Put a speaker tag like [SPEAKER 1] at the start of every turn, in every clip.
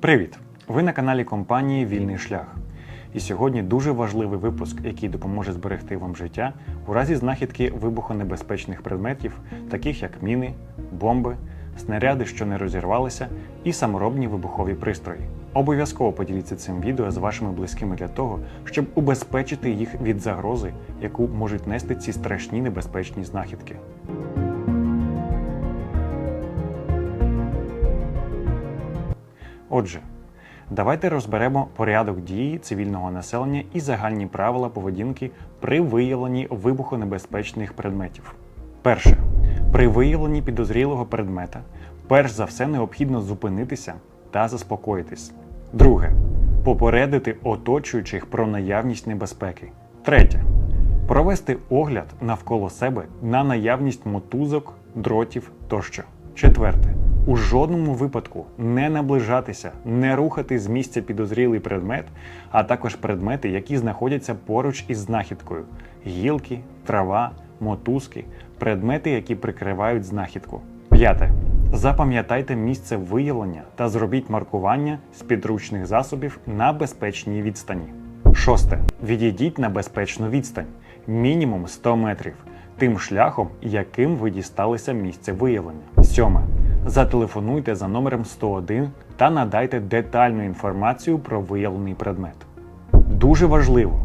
[SPEAKER 1] Привіт! Ви на каналі компанії Вільний шлях. І сьогодні дуже важливий випуск, який допоможе зберегти вам життя у разі знахідки вибухонебезпечних предметів, таких як міни, бомби, снаряди, що не розірвалися, і саморобні вибухові пристрої. Обов'язково поділіться цим відео з вашими близькими для того, щоб убезпечити їх від загрози, яку можуть нести ці страшні небезпечні знахідки. Отже, давайте розберемо порядок дії цивільного населення і загальні правила поведінки при виявленні вибухонебезпечних предметів. Перше. При виявленні підозрілого предмета, перш за все необхідно зупинитися та заспокоїтись. Друге. Попередити оточуючих про наявність небезпеки. Третє. Провести огляд навколо себе на наявність мотузок, дротів тощо. Четверте. У жодному випадку не наближатися, не рухати з місця підозрілий предмет, а також предмети, які знаходяться поруч із знахідкою: гілки, трава, мотузки, предмети, які прикривають знахідку. П'яте. Запам'ятайте місце виявлення та зробіть маркування з підручних засобів на безпечній відстані. Шосте. Відійдіть на безпечну відстань мінімум 100 метрів тим шляхом, яким ви дісталися місце виявлення. Сьоме. Зателефонуйте за номером 101 та надайте детальну інформацію про виявлений предмет. Дуже важливо,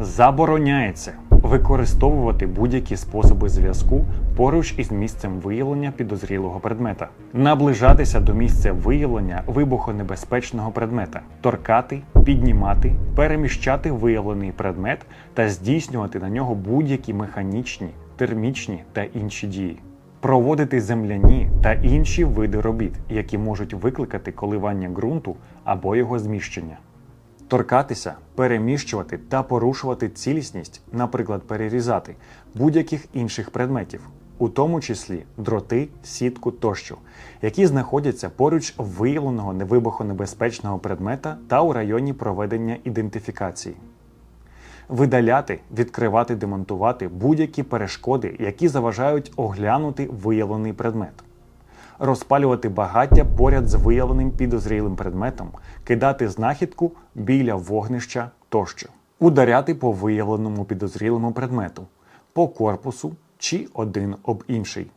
[SPEAKER 1] забороняється використовувати будь-які способи зв'язку поруч із місцем виявлення підозрілого предмета, наближатися до місця виявлення вибухонебезпечного предмета, торкати, піднімати, переміщати виявлений предмет та здійснювати на нього будь-які механічні, термічні та інші дії. Проводити земляні та інші види робіт, які можуть викликати коливання ґрунту або його зміщення. Торкатися, переміщувати та порушувати цілісність, наприклад, перерізати будь-яких інших предметів, у тому числі дроти, сітку тощо, які знаходяться поруч виявленого невибухонебезпечного предмета та у районі проведення ідентифікації. Видаляти, відкривати, демонтувати будь-які перешкоди, які заважають оглянути виявлений предмет. Розпалювати багаття поряд з виявленим підозрілим предметом, кидати знахідку біля вогнища тощо, ударяти по виявленому підозрілому предмету, по корпусу чи один об інший,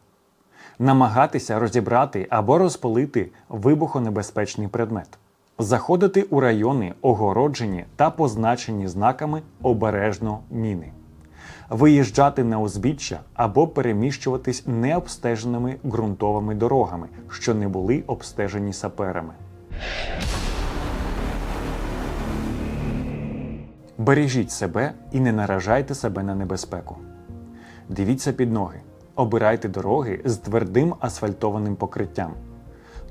[SPEAKER 1] намагатися розібрати або розпалити вибухонебезпечний предмет. Заходити у райони, огороджені та позначені знаками обережно міни виїжджати на узбіччя або переміщуватись необстеженими ґрунтовими дорогами, що не були обстежені саперами. Бережіть себе і не наражайте себе на небезпеку. Дивіться під ноги. Обирайте дороги з твердим асфальтованим покриттям.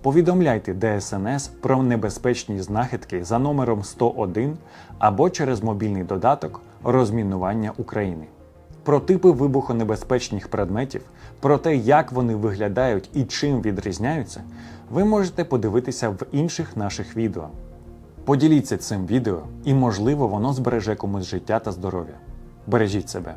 [SPEAKER 1] Повідомляйте ДСНС про небезпечні знахідки за номером 101 або через мобільний додаток розмінування України. Про типи вибухонебезпечних предметів, про те, як вони виглядають і чим відрізняються, ви можете подивитися в інших наших відео. Поділіться цим відео і, можливо, воно збереже комусь життя та здоров'я. Бережіть себе!